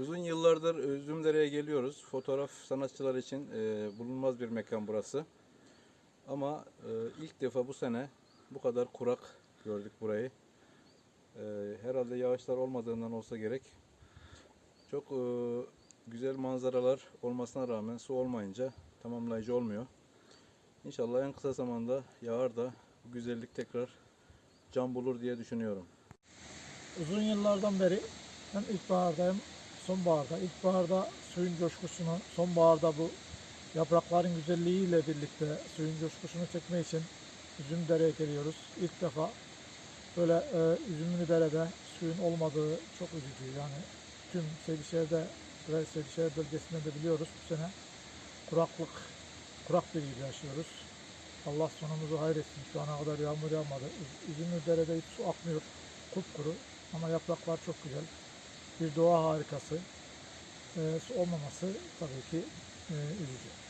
Uzun yıllardır Üzümdere'ye geliyoruz. Fotoğraf sanatçılar için e, bulunmaz bir mekan burası. Ama e, ilk defa bu sene bu kadar kurak gördük burayı. E, herhalde yağışlar olmadığından olsa gerek. Çok e, güzel manzaralar olmasına rağmen su olmayınca tamamlayıcı olmuyor. İnşallah en kısa zamanda yağar da bu güzellik tekrar can bulur diye düşünüyorum. Uzun yıllardan beri hem ilkbaharda hem sonbaharda, ilkbaharda suyun coşkusunu, sonbaharda bu yaprakların güzelliğiyle birlikte suyun coşkusunu çekme için Üzümdere'ye geliyoruz. İlk defa böyle e, Üzümlü Dere'de suyun olmadığı çok üzücü. Yani tüm Seydişehir'de ve Seydişehir bölgesinde de biliyoruz bu sene kuraklık, kurak bir yıl yaşıyoruz. Allah sonumuzu hayretsin. Şu ana kadar yağmur yağmadı. Üz- Üzümlü Dere'de hiç su akmıyor. Kupkuru ama yapraklar çok güzel. Bir doğa harikası. Su olmaması tabii ki e, üzücü.